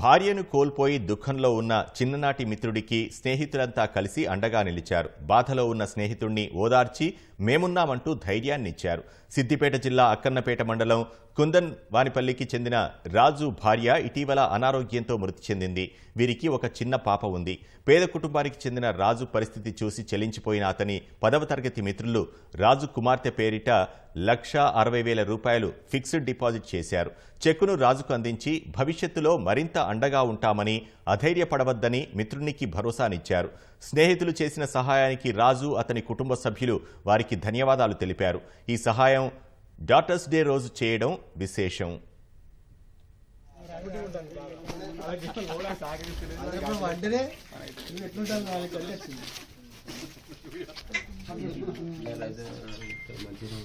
భార్యను కోల్పోయి దుఃఖంలో ఉన్న చిన్ననాటి మిత్రుడికి స్నేహితులంతా కలిసి అండగా నిలిచారు. బాధలో ఉన్న స్నేహితుణ్ణి ఓదార్చి మేమున్నామంటూ ధైర్యాన్నిచ్చారు. సిద్దిపేట జిల్లా అక్కన్నపేట మండలం కుందన్ వానిపల్లికి చెందిన రాజు భార్య ఇటీవల అనారోగ్యంతో మృతి చెందింది. వీరికి ఒక చిన్న పాప ఉంది. పేద కుటుంబానికి చెందిన రాజు పరిస్థితి చూసి చెలించిపోయిన అతని పదవ తరగతి మిత్రులు రాజు కుమార్తె పేరిట లక్ష అరవై వేల రూపాయలు ఫిక్స్డ్ డిపాజిట్ చేశారు. చెక్కును రాజుకు అందించి భవిష్యత్తులో మరింత అండగా ఉంటామని అధైర్యపడవద్దని మిత్రునికి భరోసానిచ్చారు. స్నేహితులు చేసిన సహాయానికి రాజు అతని కుటుంబ సభ్యులు వారికి ధన్యవాదాలు తెలిపారు. ఈ సహాయం డాటర్స్ డే రోజు చేయడం విశేషం. మంచిగా